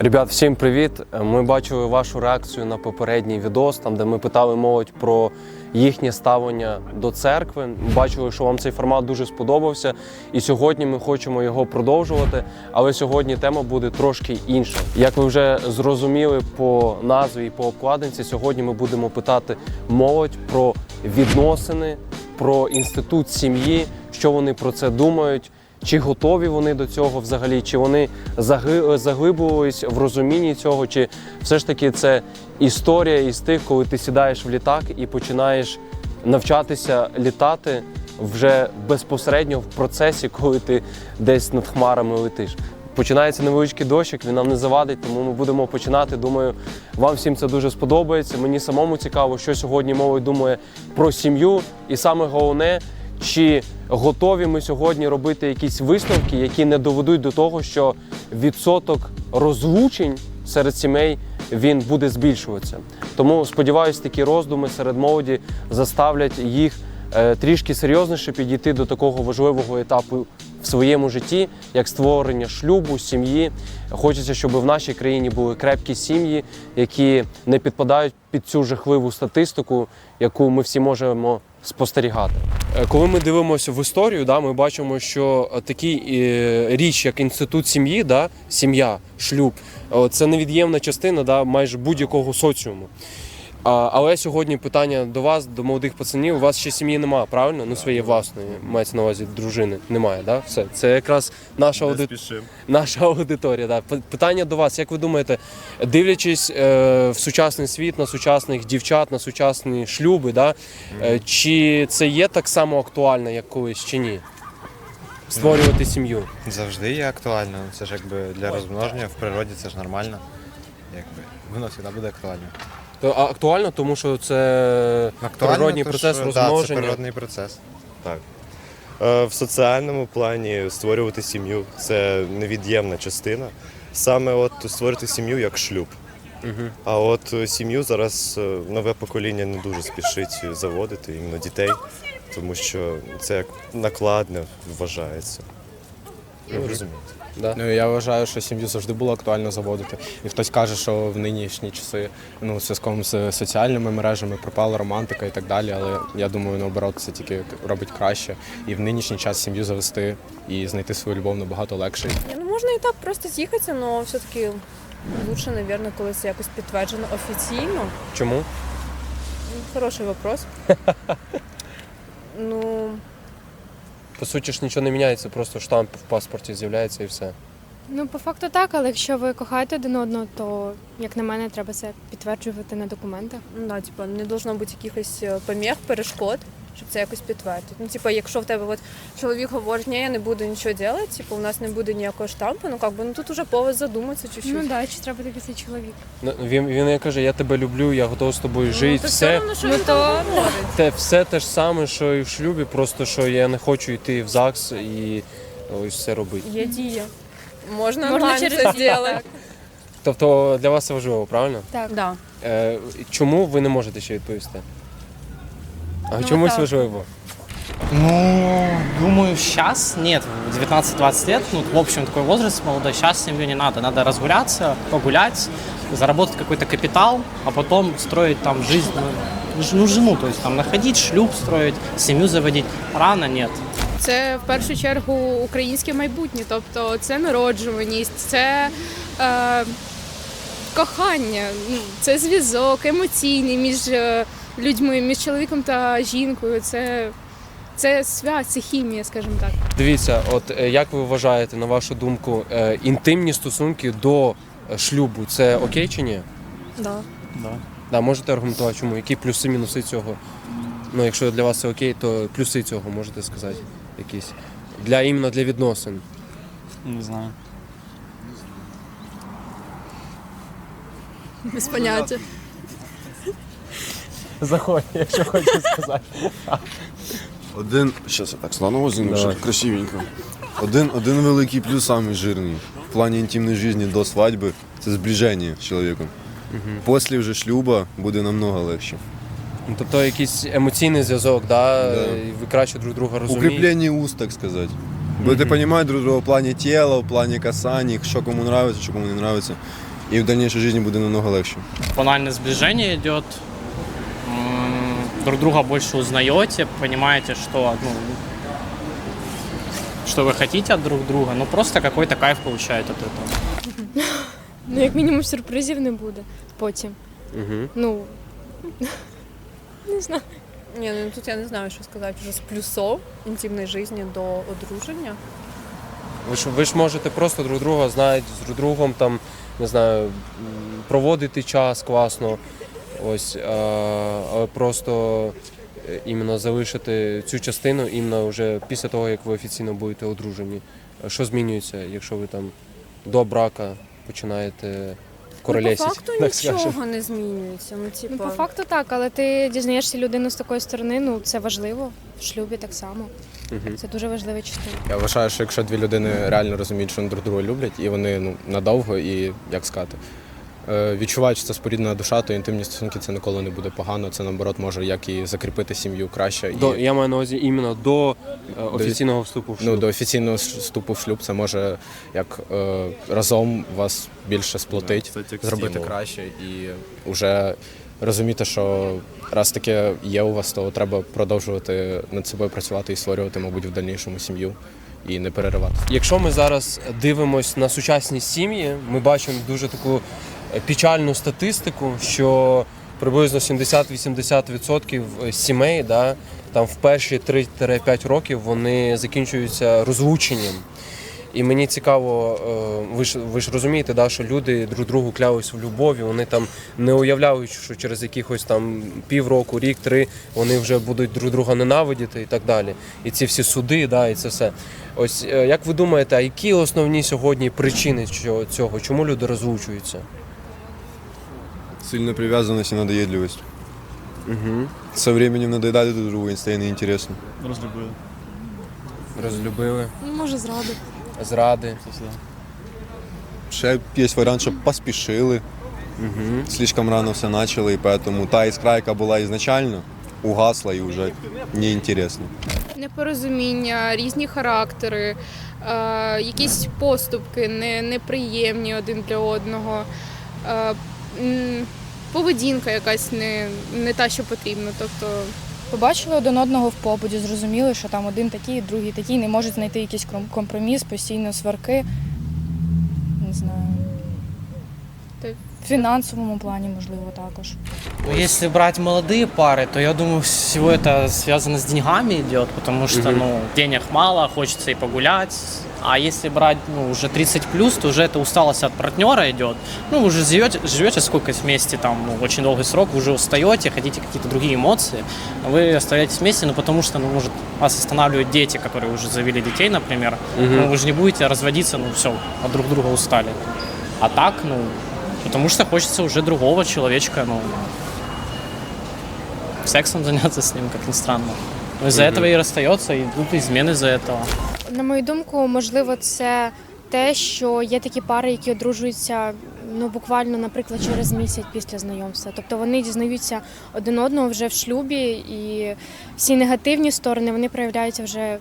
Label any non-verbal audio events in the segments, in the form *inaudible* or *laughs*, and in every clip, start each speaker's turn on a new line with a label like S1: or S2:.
S1: Ребят, всім привіт! Ми бачили вашу реакцію на попередній відос, там де ми питали молодь про їхнє ставлення до церкви. Бачили, що вам цей формат дуже сподобався, і сьогодні ми хочемо його продовжувати. Але сьогодні тема буде трошки інша. Як ви вже зрозуміли по назві і по обкладинці, сьогодні ми будемо питати молодь про відносини, про інститут сім'ї, що вони про це думають. Чи готові вони до цього взагалі, чи вони заги- в розумінні цього, чи все ж таки це історія із тих, коли ти сідаєш в літак і починаєш навчатися літати вже безпосередньо в процесі, *laughs* коли ти десь над хмарами летиш. Починається невеличкий дощик, він нам не завадить, тому ми будемо починати. Думаю, вам всім це дуже сподобається. Мені самому цікаво, що сьогодні молодь думає про сім'ю, і саме головне, чи готові ми сьогодні робити якісь висновки, які не доведуть до того, що відсоток розлучень серед сімей він буде збільшуватися. Тому сподіваюся, такі роздуми серед молоді заставлять їх е, трішки серйозніше підійти до такого важливого етапу своєму житті, як створення шлюбу, сім'ї. Хочеться, щоб в нашій країні були крепкі сім'ї, які не підпадають під цю жахливу статистику, яку ми всі можемо спостерігати. Е, Коли ми дивимося в історію, да, ми бачимо, що е, такий е, річ, як інститут сім'ї, да, сім'я, шлюб, це невід'ємна частина да, майже будь-якого соціуму. А, але сьогодні питання до вас, до молодих пацанів. У вас ще сім'ї немає, правильно? Ну своєї власної мається на увазі дружини. Немає, да? Все. Це якраз наша
S2: Не спішим.
S1: Наша аудиторія. Да. П- Питання до вас, як ви думаєте, дивлячись е, в сучасний світ, на сучасних дівчат, на сучасні шлюби, да, е, чи це є так само актуально, як колись, чи ні? Створювати сім'ю.
S3: Завжди є актуально. Це ж якби для розмноження в природі це ж нормально. Якби воно завжди буде актуально.
S1: То актуально, тому що це природній
S3: то
S1: процес
S3: що,
S1: розмноження.
S3: Да, це природний процес.
S2: Так. Е, В соціальному плані створювати сім'ю це невід'ємна частина. Саме от створити сім'ю як шлюб.
S1: Мгм.
S2: А от е, сім'ю зараз е, нове покоління не дуже спішить заводити іменно дітей, тому що це як накладне вважається. Ну, розумієте.
S1: Да.
S4: Ну я вважаю, що сім'ю завжди було актуально заводити. І хтось каже, що в нинішні часи ну в зв'язку з соціальними мережами пропала романтика і так далі. Але я думаю, наоборот, це тільки робить краще. І в нинішній час сім'ю завести і знайти свою любов набагато легше.
S5: Ну, можно и так просто з'їхатися, но все-таки лучше, наверное, коли це якось підтверджено офіційно.
S1: Чому?
S5: Хороший вопрос. *laughs* Ну,
S1: По суті ж нічого не міняється, просто штамп в паспорті з'являється і все.
S6: Ну, по факту так, але якщо ви кохаєте один одного, то, як на мене, треба це підтверджувати на документах.
S5: ну да, типа, не должно бути якихось е, поміг, перешкод, щоб це якось підтвердити. Ну, типа, якщо в тебе от чоловік говорить, ні, я не буду нічого робити, типу, у нас не буде ніякого штампу, ну как би, ну тут уже повод задуматися чуть-чуть.
S6: Ну да, чи треба такий цей чоловік.
S1: Ну, Він, він як каже, я тебе люблю, я готовий з тобою жити.
S5: то
S1: все,
S5: одно, що
S6: Ну,
S5: він
S6: то-
S5: там говорить.
S1: те, все те ж саме, що і в шлюбі, просто що я не хочу йти в ЗАГС і ось все робити.
S5: Є дія. Можна,
S6: Можна через
S5: це
S6: дію,
S5: зробити.
S1: Тобто для вас це важливо, правильно?
S6: Так.
S5: Да.
S1: Е, чому ви не можете ще відповісти? А
S5: Ну,
S1: чомусь
S5: так.
S1: важливо.
S7: Ну, думаю, сейчас нет. В 19-20 лет, ну, в общем, такой возраст молодой, сейчас семью не надо. Надо разгуляться, погулять, заработать какой-то капитал, а потом строить там жизнь, ну, ж- ну, жену, то есть там находить, шлюб строить, семью заводить. Рано нет.
S8: Це в першу чергу українське майбутнє, тобто це народжуваність, це е, кохання, ну, це зв'язок емоційний між е, людьми, між чоловіком та жінкою. Це, це свят, це хімія, скажімо так.
S1: Дивіться, от е, як ви вважаєте, на вашу думку, е, інтимні стосунки до е, шлюбу це окей чи ні?
S5: Да.
S1: Да, можете аргументувати, чому? Які плюси, мінуси цього? Ну, якщо для вас це окей, то плюси цього можете сказати якісь. Для іменно для відносин.
S9: Не знаю.
S5: Без поняття.
S1: Заходь, якщо хочеш сказати.
S10: Один. Щас я так стану возьму,
S1: Давай.
S10: щоб красивенько. Один, один великий плюс, самий жирний. В плані інтимної житті до свадьби це зближення з чоловіком. Після вже шлюба буде намного легше.
S1: Ну, Тобто якийсь емоційний зв'язок, да?
S10: Да.
S1: і ви краще друг друга розумієте.
S10: Укріплення уст, так сказати. Будете понимать друг друга в плане тела, в плане касаний, что кому нравится, что кому не нравится. И в дальнейшей жизни будет намного легче.
S7: банальное сближение идет. Друг друга больше узнаете, понимаете, что, ну, что вы хотите от друг друга. Ну, просто какой-то кайф получаете от этого.
S6: Ну, як мінімум, сюрпризів не буде потім.
S1: Угу.
S6: Ну *laughs* не знаю.
S5: Ні, ну тут я не знаю, що сказати вже з плюсов інтимної житті до одруження.
S1: Ви ж ви ж можете просто друг друга знаєте, з друг другом там, не знаю, проводити час класно. Ось, а, але просто е, іменно залишити цю частину іменно вже після того, як ви офіційно будете одружені. Що змінюється, якщо ви там до брака починаєте
S5: Ну, по факту *laughs*
S1: так
S5: нічого не змінюється. Ну, типа,
S6: Ну, по факту так, але ти дізнаєшся людину з такої сторони, ну це важливо. В шлюбі так само. Це дуже важлива частина.
S4: Я вважаю, що якщо дві людини реально розуміють, що вони друг друга люблять, і вони ну, надовго і як сказати, відчувають, що це споріднена душа, то інтимні стосунки це ніколи не буде погано. Це наоборот може як і закріпити сім'ю краще.
S1: До,
S4: і,
S1: я маю на увазі іменно до е, офіційного вступу в шлюб.
S4: ну, до офіційного вступу в шлюб це може як е, разом вас більше сплотить, зробити краще і вже розуміти, що раз таке є у вас, то треба продовжувати над собою працювати і створювати, мабуть, в дальнішому сім'ю і не переривати.
S1: Якщо ми зараз дивимось на сучасні сім'ї, ми бачимо дуже таку е, печальну статистику, що приблизно 70-80% сімей, да, там в перші 3-5 років вони закінчуються розлученням. І мені цікаво, е, ви ж ви ж розумієте, да, що люди друг другу клялись в любові, вони там не уявляють, що через якихось там півроку, рік, три вони вже будуть друг друга ненавидіти і так далі. І ці всі суди, да, і це все. Ось е, як ви думаєте, а які основні сьогодні причини цього- цього? Чому люди розлучуються?
S10: Сильная привязанность и надоедливость.
S1: Угу.
S10: Со временем надоедали друг другу и стає неинтересно.
S1: Розлюбили,
S6: Ну, може, зради.
S1: зради.
S10: Ще є варіант, що поспішили,
S1: Угу.
S10: слишком рано все почали, і поэтому та іскра, яка була ізначально, угасла і вже неінтересно.
S8: Непорозуміння, різні характери, е, якісь поступки не, неприємні один для одного, е, м, поведінка якась не, не та, що потрібно. Тобто
S9: Побачили один одного в побуді, зрозуміли, що там один такий, другий такий, не можуть знайти якийсь компроміс, постійно сварки. Не знаю. Фінансовому плані, можливо, також.
S7: Ну, Если брать молодые пары, то я думаю, всего это связано с деньгами идет, потому что, ну, денег мало, хочется и погулять. А если брать, ну, уже 30 плюс, то уже это усталость от партнера идет. Ну, вы уже живете, живете сколько вместе, там, ну, очень долгий срок, вы уже устаете, хотите какие-то другие эмоции. Вы остаетесь вместе, ну, потому что, ну, может, вас останавливают дети, которые уже завели детей, например. Ну, вы же не будете разводиться, ну, все, от друг друга устали. А так, ну, потому что хочется уже другого человечка, ну, сексом заняться с ним, как ни странно. Но из-за
S1: Мгм.
S7: этого и расстается, и идут измены из-за этого.
S6: На мою думку, можливо, це те, що є такі пари, які одружуються ну буквально, наприклад, через місяць після знайомства. Тобто вони дізнаються один одного вже в шлюбі, і всі негативні сторони вони проявляються вже м,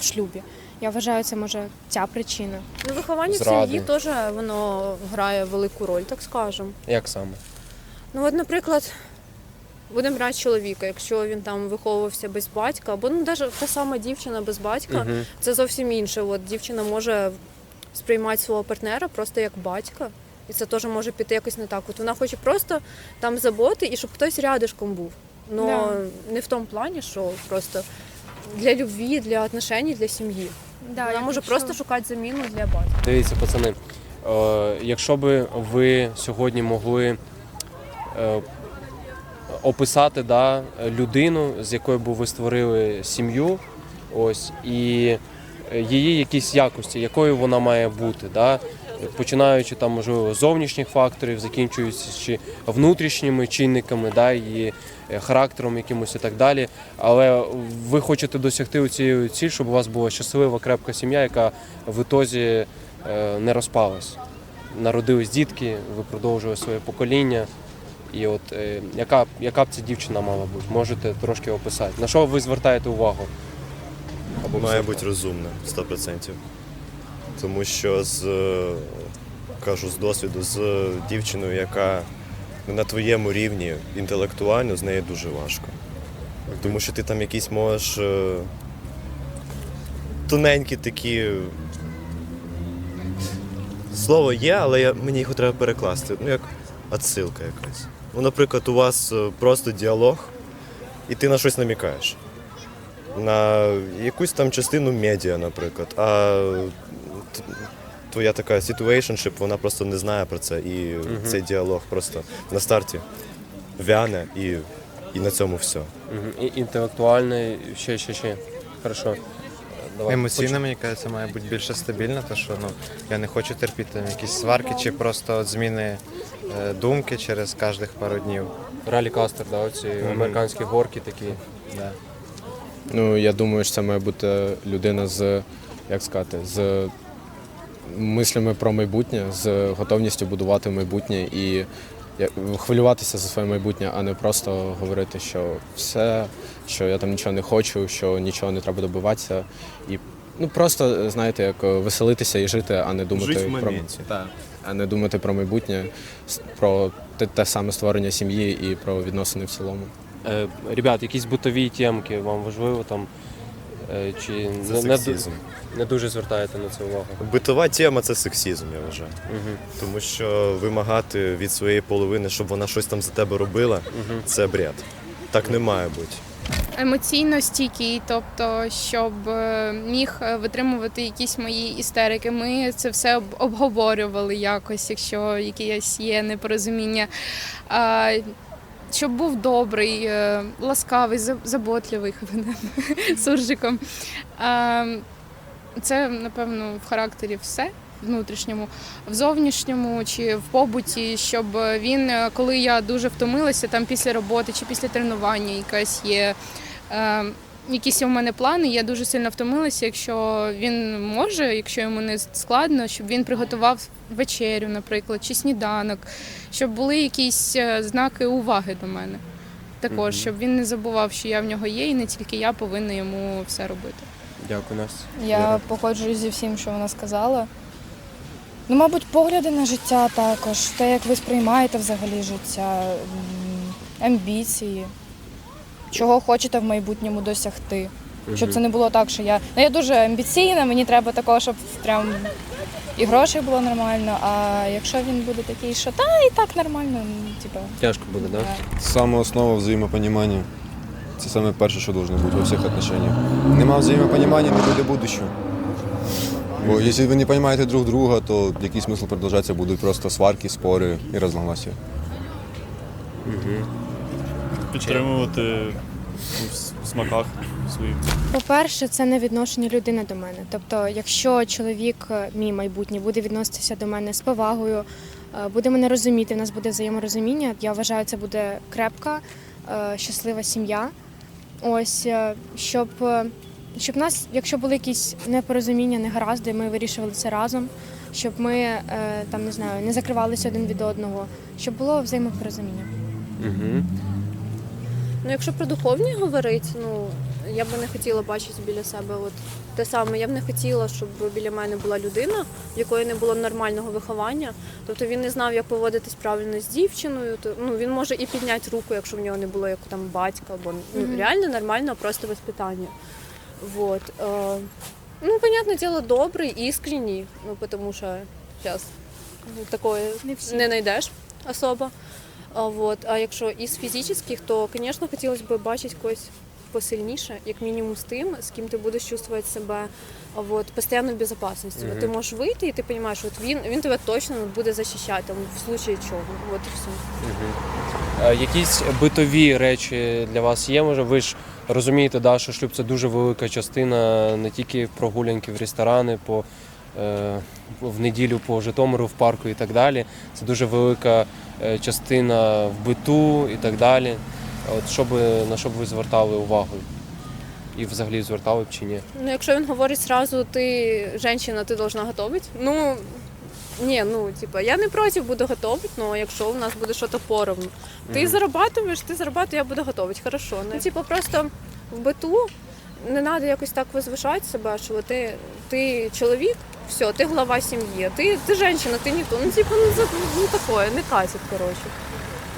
S6: в шлюбі. Я вважаю, це може ця причина.
S5: Ну, виховання в
S1: Зради.
S5: сім'ї теж воно грає велику роль, так скажемо.
S1: Як саме?
S5: Ну, от, наприклад, будемо брати чоловіка, якщо він там виховувався без батька, або ну, навіть та сама дівчина без батька,
S1: Угу.
S5: це зовсім інше. От дівчина може сприймати свого партнера просто як батька. І це теж може піти якось не так. От вона хоче просто там заботи і щоб хтось рядишком був. Ну
S6: Да.
S5: не в тому плані, що просто для любві, для отношень, для сім'ї.
S6: Да,
S5: вона
S6: я
S5: може
S6: хочу-
S5: просто шукати заміну для батька.
S1: Дивіться, пацани, е, якщо би ви сьогодні могли е, описати да, людину, з якою б ви створили сім'ю, ось, і її якісь якості, якою вона має бути, да, починаючи там, можливо, зовнішніх факторів, закінчуючи внутрішніми чинниками, да, її е, характером якимось і так далі. Але ви хочете досягти цієї ціль, щоб у вас була щаслива, крепка сім'я, яка в ітозі е, не розпалась. Народились дітки, ви продовжуєте своє покоління. І от е, яка, яка б ця дівчина мала бути? Можете трошки описати. На що ви звертаєте увагу? Або
S2: має бути розумним 100%. Тому що з е, кажу з досвіду, з дівчиною, яка на твоєму рівні інтелектуально, з нею дуже важко. Тому що ти там якісь можеш е, тоненькі такі. Слово є, але я, мені його треба перекласти. Ну, як отсилка якась. Ну, наприклад, у вас е, просто діалог, і ти на щось намікаєш. На якусь там частину медіа, наприклад. А твоя така situationship, вона просто не знає про це. І цей діалог просто на старті вяне і, і на цьому все.
S1: Мгм. І інтелектуальний, ще, ще, ще. Хорошо. Давай,
S3: Емоційно, мені кажеться, має бути більше стабільно, тому що ну, я не хочу терпіти там якісь сварки чи просто от зміни е, думки через кожних пару днів.
S1: Ралі Кастер, да, оці американські горки такі.
S3: Да.
S4: Ну, я думаю, що це має бути людина з, як сказати, з мислями про майбутнє, з готовністю будувати майбутнє і я- хвилюватися за своє майбутнє, а не просто говорити, що все, що я там нічого не хочу, що нічого не треба добиватися. І ну просто знаєте, як е, веселитися і жити, а не думати
S2: Жить в
S4: про
S2: моменті.
S4: А не думати про майбутнє, про те, те саме створення сім'ї і про відносини в цілому.
S1: Е, ребят, якісь бутові темки вам важливо там? Е, чи
S2: Це
S1: не,
S2: сексізм.
S1: не дуже звертаєте на це увагу?
S2: Битова тема це сексізм, я вважаю.
S1: Угу.
S2: Тому що вимагати від своєї половини, щоб вона щось там за тебе робила, це бред. Так не має бути.
S8: емоційно стійкий, тобто, щоб е, міг е, витримувати якісь мої істерики. Ми це все обговорювали якось, якщо якесь є непорозуміння. Щоб був добрий, е, ласкавий, за- заботливий *laughs* суржиком. Це, напевно, в характері все внутрішньому, в зовнішньому чи в побуті, щоб він, е, коли я дуже втомилася, там після роботи чи після тренування якась є. Е, Якісь у мене плани, я дуже сильно втомилася. Якщо він може, якщо йому не складно, щоб він приготував вечерю, наприклад, чи сніданок, щоб були якісь е, знаки уваги до мене. Також, щоб він не забував, що я в нього є, і не тільки я повинна йому все робити.
S1: Дякую, Настя.
S9: Я погоджуюсь зі всім, що вона сказала. Ну, мабуть, погляди на життя також, те, як ви сприймаєте взагалі життя, амбіції, чого хочете в майбутньому досягти. Щоб це не було так, що я. Ну, я дуже амбіційна, мені треба такого, щоб прям і грошей було нормально. А якщо він буде такий, що та і так нормально, ну, типа.
S1: Тяжко буде, так? Да?
S9: да.
S10: Саме основа взаємопонімання. Це саме перше, що должно бути во всіх отношениях. Нема взаємопонімання, не буде будущого. Бо якщо ви не розумієте друг друга, то який смисл продовжатися будуть просто сварки, спори і розногласия.
S11: підтримувати у смаках своїх.
S6: По-перше, це не відношення людини до мене. Тобто, якщо чоловік, е, мій майбутній, буде відноситися до мене з повагою, е, буде мене розуміти, в нас буде взаєморозуміння, я вважаю, це буде крепка, е, щаслива сім'я. Ось щоб, щоб нас, якщо були якісь непорозуміння, негаразди, ми вирішували це разом, щоб ми там не знаю, не закривалися один від одного, щоб було взаємопорозуміння.
S1: Угу.
S5: Ну, якщо про духовні говорити, ну я би не хотіла бачити біля себе от те саме. Я б не хотіла, щоб біля мене була людина, в якої не було нормального виховання. Тобто він не знав, як поводитись правильно з дівчиною. То ну він може і підняти руку, якщо в нього не було як там батька, або ну
S6: Мгм.
S5: реально нормально, просто воспитання. Вот. Е, ну, понятне діло, добрий, іскренній, ну тому що зараз такої
S6: Не
S5: не знайдеш особо. А, вот. а якщо із фізичних, то, звісно, хотілося б бачити когось посильніше, як мінімум з тим, з ким ти будеш чувствувати себе а, вот, постійно в безпечності.
S1: Мгм.
S5: От Ти можеш вийти і ти розумієш, що от він, він тебе точно буде захищати в случаї чого. От і все.
S1: Е, Якісь битові речі для вас є? Може, ви ж розумієте, да, що шлюб це дуже велика частина, не тільки прогулянки в ресторани, по, в неділю по Житомиру, в парку і так далі. Це дуже велика е, частина в биту і так далі. От що би, на що б ви звертали увагу? І взагалі звертали б чи ні?
S5: Ну, якщо він говорить сразу, ти жінка, ти должна готувати. Ну ні, ну типа я не проти буду готувати, але якщо у нас буде щось поровну. Ти
S1: Мгм.
S5: зарабатуєш, ти зарабатуєш, я буду готувати. Хорошо. Ну, типа просто в биту не треба якось так возвишати себе, що ти, ти чоловік, все, ти глава сім'ї, ти, ти жінка, ти ніхто. Ну, типу, ну, ну такое, не катить, коротше.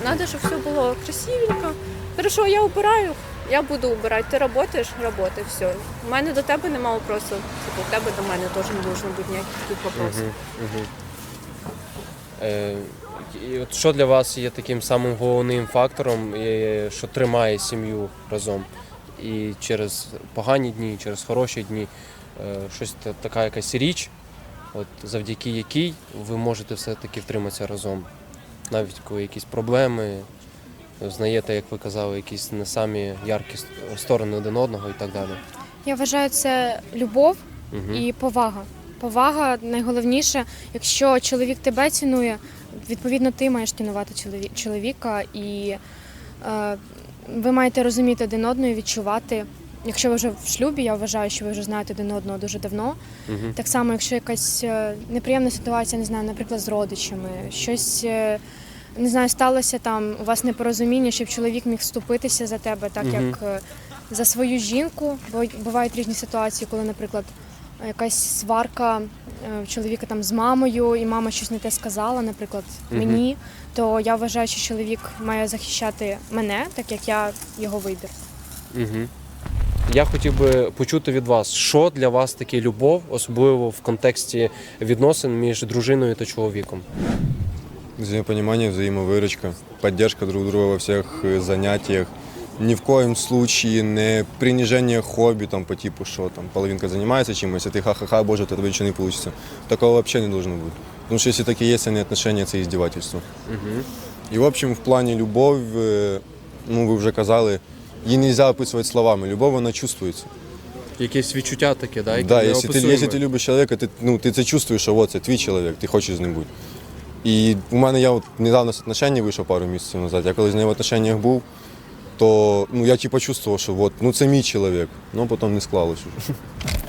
S5: Треба, щоб все було красивенько. Хорошо, я убираю, я буду убирати. Ти працюєш, роботи, все. У мене до тебе немає вопросу. Типу, в тебе до мене теж не должно бути ніяких вопросів.
S1: Е, що для вас є таким самим головним фактором, що тримає сім'ю разом? І через погані дні, і через хороші дні, е, щось така якась річ, от завдяки якій ви можете все-таки втриматися разом. Навіть коли якісь проблеми, знаєте, як ви казали, якісь не самі яркі сторони один одного і так далі.
S6: Я вважаю, це любов
S1: Угу.
S6: і повага. Повага найголовніше, якщо чоловік тебе цінує, відповідно ти маєш цінувати чолові- чоловіка, і е, ви маєте розуміти один одного і відчувати. Якщо ви вже в шлюбі, я вважаю, що ви вже знаєте один одного дуже давно.
S1: Угу.
S6: Так само, якщо якась е, неприємна ситуація, не знаю, наприклад, з родичами, щось е, не знаю, сталося там, у вас непорозуміння, щоб чоловік міг вступитися за тебе, так
S1: Мгм.
S6: як е, за свою жінку. Бо бувають різні ситуації, коли, наприклад, якась сварка чоловіка там з мамою, і мама щось не те сказала, наприклад, мені, то я вважаю, що чоловік має захищати мене, так як я його вибір.
S1: Угу. Я хотів би почути від вас, що для вас таке любов, особливо в контексті відносин між дружиною та чоловіком.
S10: Взаимопонимание, взаимовыручка, поддержка друг друга во всех э, занятиях Ни в коем случае не принижение хобби там, по типу, что там половинка занимается чем-то, ты ха-ха-ха, боже, от этого ничего не получится. Такого вообще не должно быть. Потому что если такие есть, они отношения, это издевательство.
S1: Угу.
S10: И в общем, в плане любовь, э, ну вы вже казали, її нельзя описывать словами. Любовь, вона чувствуется.
S1: Якесь відчуття таке, да? яке
S10: Да, якщо ти,
S1: неописуєме.
S10: якщо ти любиш чоловіка, ти, ну, ти це чувствуєш, що от це твій чоловік, ти хочеш з ним бути. І у мене я от недавно з отношень вийшов пару місяців назад. Я коли з нею в отношеннях був, то ну, я типу чувствував, що от, ну, це мій чоловік. Ну потім не склалось уже.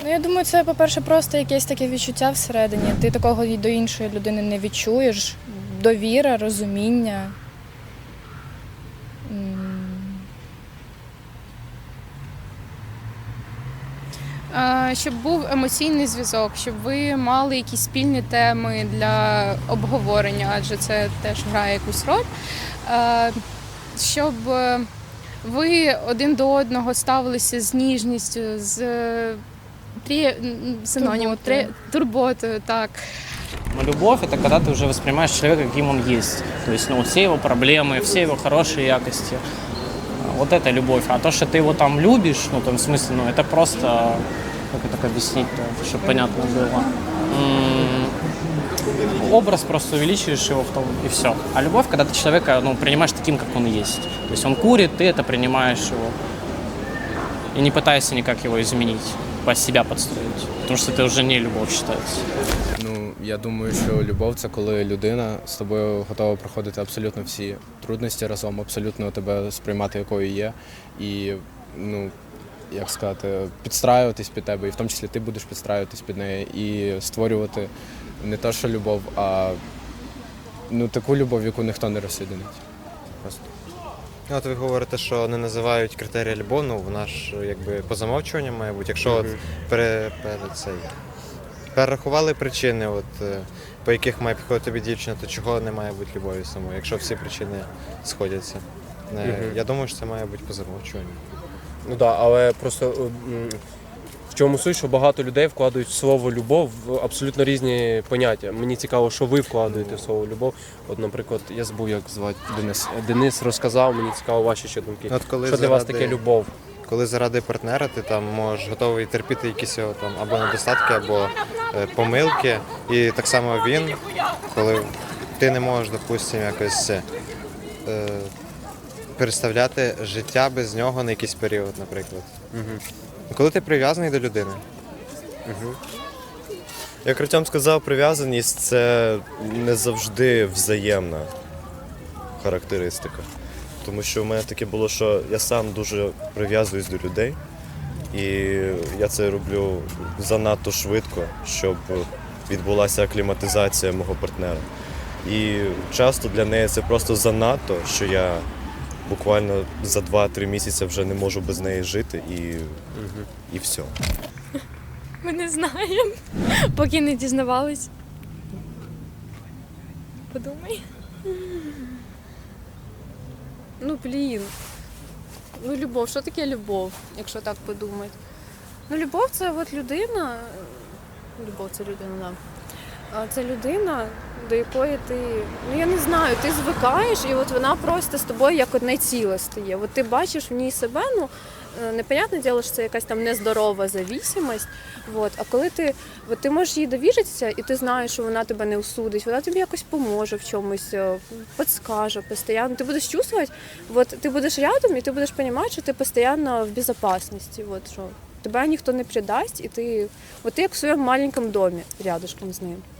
S9: Ну, я думаю, це, по-перше, просто якесь таке відчуття всередині. Ти такого і до іншої людини не відчуєш. Довіра, розуміння.
S8: Щоб був емоційний зв'язок, щоб ви мали якісь спільні теми для обговорення, адже це теж грає якусь роль. Щоб е, ви один до одного ставилися з ніжністю, з е, трі... м, синонімом,
S9: Турботою.
S8: тре- турботою, так.
S7: Но любовь это когда ты уже воспринимаешь человека, каким он есть. То есть, ну, все его проблемы, все его хорошие якости. А, Вот это любовь. А то, что ты его там любишь, ну, там, в смысле, ну, это просто, как это так объяснить-то, чтобы понятно было. М, Образ просто увеличиваешь его в том, и все. А любовь, когда ты человека, ну, принимаешь таким, как он есть. То есть он курит, ты это принимаешь его. И не пытаешься никак его изменить, под себя подстроить. Потому что это уже не любовь считается.
S4: Ну, я думаю, що любов це коли людина з тобою готова проходити абсолютно всі трудності разом, абсолютно тебе сприймати якою є. І, ну, як сказати, підстраюватись під тебе, і в тому числі ти будеш підстраюватись під неї і створювати не те, що любов, а ну, таку любов, яку ніхто не розсоединить. Просто.
S3: Ну, От ви говорите, що не називають критерії любов, ну вона ж якби по замовчуванню має бути. Якщо от пере, пере, цей, перерахували причини, от, е, по яких має підходити тобі дівчина, то чого не має бути любові самої, якщо всі причини сходяться. Е,
S1: Мгм.
S3: Я думаю, що це має бути по замовчуванню.
S1: Ну так, але просто в чому суть, що багато людей вкладають в слово любов в абсолютно різні поняття. Мені цікаво, що ви вкладаєте в слово любов. От, наприклад, я забув, як звати
S4: Денис.
S1: Денис розказав, мені цікаво ваші ще думки.
S3: От коли
S1: що для вас
S3: заради-
S1: таке любов?
S3: Коли заради партнера ти там можеш готовий терпіти якісь його там або недостатки, або е, помилки. І так само він, коли ти не можеш, допустимо, якось е, переставляти життя без нього на якийсь період, наприклад.
S1: Угу.
S3: Коли ти прив'язаний до людини,
S2: Як Артем сказав, прив'язаність це не завжди взаємна характеристика. Тому що в мене таке було, що я сам дуже прив'язуюсь до людей, і я це роблю занадто швидко, щоб відбулася акліматизація мого партнера. І часто для неї це просто занадто, що я буквально за 2-3 місяці вже не можу без неї жити і, і все.
S6: Ми не знаємо, поки не дізнавались. Подумай.
S5: Ну блін. Ну, любов, що таке любов, якщо так подумати? Ну, любов це от людина. Любов це людина, да. А Це людина, до якої ти, ну я не знаю, ти звикаєш, і от вона просто з тобою як одне ціле стає. От ти бачиш в ній себе, ну е, непонятне діло, що це якась там нездорова зависимость. От. А коли ти, от ти можеш їй довіритися, і ти знаєш, що вона тебе не осудить, вона тобі якось поможе в чомусь, е, підскаже постійно. Ти будеш чувствувати, от ти будеш рядом, і ти будеш розуміти, що ти постійно в безпечності. От, що тебе ніхто не предасть, і ти, от ти як в своєму маленькому домі рядышком з ним.